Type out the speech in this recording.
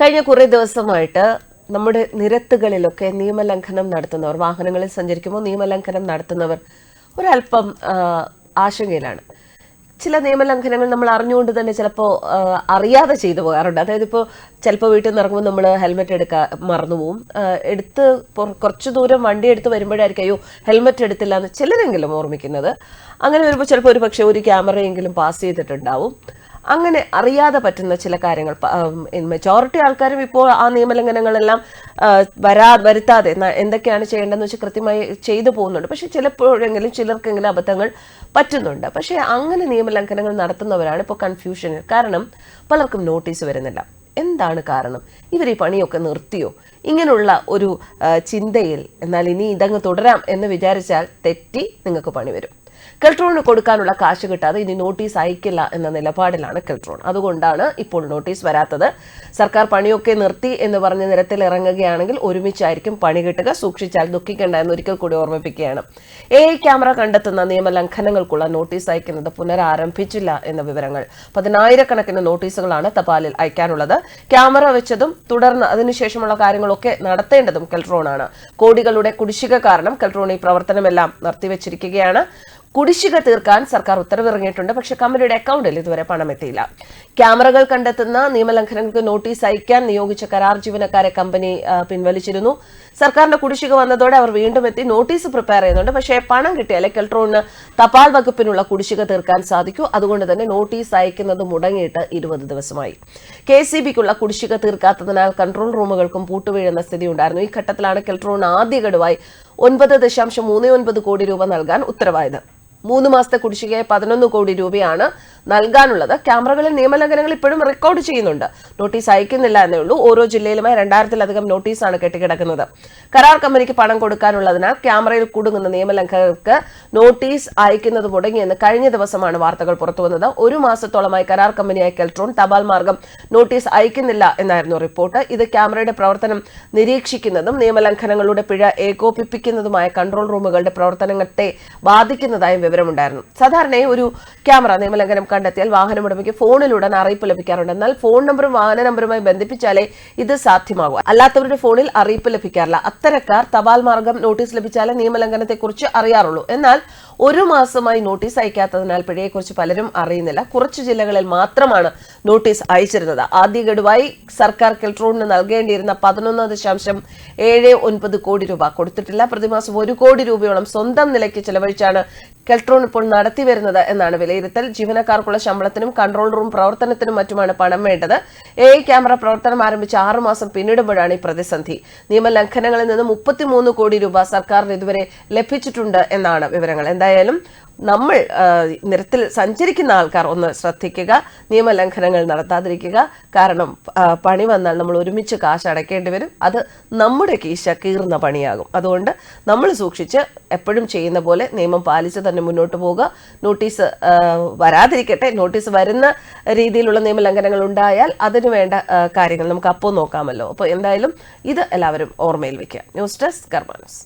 കഴിഞ്ഞ കുറേ ദിവസമായിട്ട് നമ്മുടെ നിരത്തുകളിലൊക്കെ നിയമലംഘനം നടത്തുന്നവർ വാഹനങ്ങളിൽ സഞ്ചരിക്കുമ്പോൾ നിയമലംഘനം നടത്തുന്നവർ ഒരല്പം ആശങ്കയിലാണ്. ചില നിയമലംഘനങ്ങൾ നമ്മൾ അറിഞ്ഞുകൊണ്ട് തന്നെ ചിലപ്പോൾ അറിയാതെ ചെയ്തു പോകാറുണ്ട്. അതായത് ഇപ്പോൾ ചിലപ്പോൾ വീട്ടിൽ നിന്ന് ഇറങ്ങുമ്പോൾ നമ്മൾ ഹെൽമെറ്റ് എടുക്കാൻ മറന്നുപോകും എടുത്ത് കുറച്ച് ദൂരം വണ്ടി എടുത്ത് വരുമ്പോഴായിരിക്കും അയ്യോ ഹെൽമെറ്റ് എടുത്തില്ല എന്ന് ചിലരെങ്കിലും ഓർമ്മിക്കുന്നത്. അങ്ങനെ വരുമ്പോൾ ചിലപ്പോൾ ഒരു പക്ഷേ ഒരു ക്യാമറയെങ്കിലും പാസ് ചെയ്തിട്ടുണ്ടാവും. അങ്ങനെ അറിയാതെ പറ്റുന്ന ചില കാര്യങ്ങൾ. മെജോറിറ്റി ആൾക്കാരും ഇപ്പോൾ ആ നിയമലംഘനങ്ങളെല്ലാം വരാ വരുത്താതെ എന്തൊക്കെയാണ് ചെയ്യേണ്ടതെന്ന് വെച്ചാൽ കൃത്യമായി ചെയ്തു പോകുന്നുണ്ട്. പക്ഷെ ചിലപ്പോഴെങ്കിലും ചിലർക്കെങ്കിലും അബദ്ധങ്ങൾ പറ്റുന്നുണ്ട്. പക്ഷേ അങ്ങനെ നിയമലംഘനങ്ങൾ നടത്തുന്നവരാണ് ഇപ്പോൾ കൺഫ്യൂഷനിൽ കാരണം പലർക്കും നോട്ടീസ് വരുന്നില്ല. എന്താണ് കാരണം? ഇവർ ഈ പണിയൊക്കെ നിർത്തിയോ? ഇങ്ങനെയുള്ള ഒരു ചിന്തയിൽ എന്നാൽ ഇനി ഇതങ്ങ് തുടരാം എന്ന് വിചാരിച്ചാൽ തെറ്റി നിങ്ങൾക്ക് പണി വരും. കെൽട്രോണിന് കൊടുക്കാനുള്ള കാശ് കിട്ടാതെ ഇനി നോട്ടീസ് അയക്കില്ല എന്ന നിലപാടിലാണ് കെൽട്രോൺ അതുകൊണ്ടാണ് ഇപ്പോൾ നോട്ടീസ് വരാത്തത്. സർക്കാർ പണിയൊക്കെ നിർത്തി എന്ന് പറഞ്ഞ് നിരത്തിൽ ഇറങ്ങുകയാണെങ്കിൽ ഒരുമിച്ചായിരിക്കും പണി കിട്ടുക. സൂക്ഷിച്ചാൽ ദുഃഖിക്കേണ്ട എന്ന് ഒരിക്കൽ കൂടി ഓർമ്മിപ്പിക്കുകയാണ്. എ ഐ ക്യാമറ കണ്ടെത്തുന്ന നിയമലംഘനങ്ങൾക്കുള്ള നോട്ടീസ് അയക്കുന്നത് പുനരാരംഭിച്ചില്ല എന്ന വിവരങ്ങൾ. പതിനായിരക്കണക്കിന് നോട്ടീസുകളാണ് തപാലിൽ അയക്കാനുള്ളത്. ക്യാമറ വെച്ചതും തുടർന്ന് അതിനുശേഷമുള്ള കാര്യങ്ങളൊക്കെ നടത്തേണ്ടതും കെൽട്രോണാണ് കോടികളുടെ കുടിശ്ശിക കാരണം കെൽട്രോൺ ഈ പ്രവർത്തനമെല്ലാം നിർത്തിവെച്ചിരിക്കുകയാണ്. കുടിശ്ശിക തീർക്കാൻ സർക്കാർ ഉത്തരവിറങ്ങിയിട്ടുണ്ട്. പക്ഷെ കമ്പനിയുടെ അക്കൗണ്ടിൽ ഇതുവരെ പണമെത്തിയില്ല ക്യാമറകൾ കണ്ടെത്തുന്ന നിയമലംഘനങ്ങൾക്ക് നോട്ടീസ് അയക്കാൻ നിയോഗിച്ച കരാർ ജീവനക്കാരെ കമ്പനി പിൻവലിച്ചിരുന്നു. സർക്കാരിന്റെ കുടിശ്ശിക വന്നതോടെ അവർ വീണ്ടും എത്തി നോട്ടീസ് പ്രിപ്പയർ ചെയ്യുന്നുണ്ട്. പക്ഷേ പണം കിട്ടിയാൽ കെൽട്രോണിന് തപാൽ വകുപ്പിനുള്ള കുടിശ്ശിക തീർക്കാൻ സാധിക്കൂ. അതുകൊണ്ട് തന്നെ നോട്ടീസ് അയക്കുന്നത് മുടങ്ങിയിട്ട് ഇരുപത് ദിവസമായി. കെ സി ബിക്കുള്ള കുടിശ്ശിക തീർക്കാത്തതിനാൽ കൺട്രോൾ റൂമുകൾക്കും പൂട്ടുവീഴുന്ന സ്ഥിതി ഉണ്ടായിരുന്നു ഈ ഘട്ടത്തിലാണ് കെൽട്രോൺ ആദ്യ ഗഡുവായി ഒൻപത് ദശാംശം മൂന്ന് ഒൻപത് കോടി രൂപ നൽകാൻ ഉത്തരവായത്. മൂന്ന് മാസത്തെ കുടിശ്ശിക പതിനൊന്ന് കോടി രൂപയാണ് നൽകാനുള്ളത്. ക്യാമറകളിൽ നിയമലംഘനങ്ങൾ ഇപ്പോഴും റെക്കോർഡ് ചെയ്യുന്നുണ്ട്. നോട്ടീസ് അയക്കുന്നില്ല എന്നേ ഉള്ളൂ. ഓരോ ജില്ലയിലുമായി രണ്ടായിരത്തിലധികം നോട്ടീസാണ് കെട്ടിക്കിടക്കുന്നത്. കരാർ കമ്പനിക്ക് പണം കൊടുക്കാനുള്ളതിനാൽ ക്യാമറയിൽ കുടുങ്ങുന്ന നിയമലംഘകർക്ക് നോട്ടീസ് അയക്കുന്നത് മുടങ്ങിയെന്ന് കഴിഞ്ഞ ദിവസമാണ് വാർത്തകൾ പുറത്തുവന്നത്. ഒരു മാസത്തോളമായി കരാർ കമ്പനിയായ കെൽട്രോൺ തപാൽ മാർഗം നോട്ടീസ് അയക്കുന്നില്ല എന്നായിരുന്നു റിപ്പോർട്ട്. ഇത് ക്യാമറയുടെ പ്രവർത്തനം നിരീക്ഷിക്കുന്നതും നിയമലംഘനങ്ങളുടെ പിഴ ഏകോപിപ്പിക്കുന്നതുമായ കൺട്രോൾ റൂമുകളുടെ പ്രവർത്തനത്തെ ബാധിക്കുന്നതായും വിവരമുണ്ടായിരുന്നു. സാധാരണയായി ഒരു ക്യാമറ നിയമലംഘനം കണ്ടെത്തിയാൽ വാഹനമുടമയ്ക്ക് ഫോണിലുടൻ അറിയിപ്പ് ലഭിക്കാറുണ്ട്. എന്നാൽ ഫോൺ നമ്പറും വാഹന നമ്പറുമായി ബന്ധിപ്പിച്ചാലേ ഇത് സാധ്യമാകൂ. അല്ലാത്തവരുടെ ഫോണിൽ അറിയിപ്പ് ലഭിക്കാറില്ല. അത്തരക്കാർ തപാൽ മാർഗം നോട്ടീസ് ലഭിച്ചാലേ നിയമലംഘനത്തെക്കുറിച്ച് അറിയാറുള്ളൂ. എന്നാൽ ഒരു മാസമായി നോട്ടീസ് അയക്കാത്തതിനാൽ പിഴയെക്കുറിച്ച് പലരും അറിയുന്നില്ല. കുറച്ച് ജില്ലകളിൽ മാത്രമാണ് നോട്ടീസ് അയച്ചിരുന്നത്. ആദ്യ ഗഡുവായി സർക്കാർ കെൽട്രോണിന് നൽകേണ്ടിയിരുന്ന പതിനൊന്ന് ദശാംശം ഏഴ് ഒൻപത് കോടി രൂപ കൊടുത്തിട്ടില്ല. പ്രതിമാസം ഒരു കോടി രൂപയോളം സ്വന്തം നിലയ്ക്ക് ചെലവഴിച്ചാണ് കെൽട്രോൺ ഇപ്പോൾ നടത്തി വരുന്നത് എന്നാണ് വിലയിരുത്തൽ. ജീവനക്കാർക്കുള്ള ശമ്പളത്തിനും കൺട്രോൾ റൂം പ്രവർത്തനത്തിനും മറ്റുമാണ് പണം വേണ്ടത്. എ ക്യാമറ പ്രവർത്തനം ആരംഭിച്ച ആറുമാസം പിന്നിടുമ്പോഴാണ് ഈ പ്രതിസന്ധി. നിയമലംഘനങ്ങളിൽ നിന്ന് മുപ്പത്തിമൂന്ന് കോടി രൂപ സർക്കാരിന് ഇതുവരെ ലഭിച്ചിട്ടുണ്ട് എന്നാണ് വിവരങ്ങൾ. എന്തായാലും നമ്മൾ നിരത്തിൽ സഞ്ചരിക്കുന്ന ആൾക്കാർ ഒന്ന് ശ്രദ്ധിക്കുക നിയമലംഘനങ്ങൾ നടത്താതിരിക്കുക. കാരണം പണി വന്നാൽ നമ്മൾ ഒരുമിച്ച് കാശ് അടയ്ക്കേണ്ടി വരും. അത് നമ്മുടെ കീശ കീറുന്ന പണിയാകും. അതുകൊണ്ട് നമ്മൾ സൂക്ഷിച്ച് എപ്പോഴും ചെയ്യുന്ന പോലെ നിയമം പാലിച്ച് തന്നെ മുന്നോട്ട് പോവുക. നോട്ടീസ് വരാതിരിക്കട്ടെ. നോട്ടീസ് വരുന്ന രീതിയിലുള്ള നിയമലംഘനങ്ങൾ ഉണ്ടായാൽ അതിന് വേണ്ട കാര്യങ്ങൾ നമുക്ക് അപ്പോൾ നോക്കാമല്ലോ. അപ്പോൾ എന്തായാലും ഇത് എല്ലാവരും ഓർമ്മയിൽ വയ്ക്കുക ന്യൂസ് ഡെസ്ക് കർമാനസ്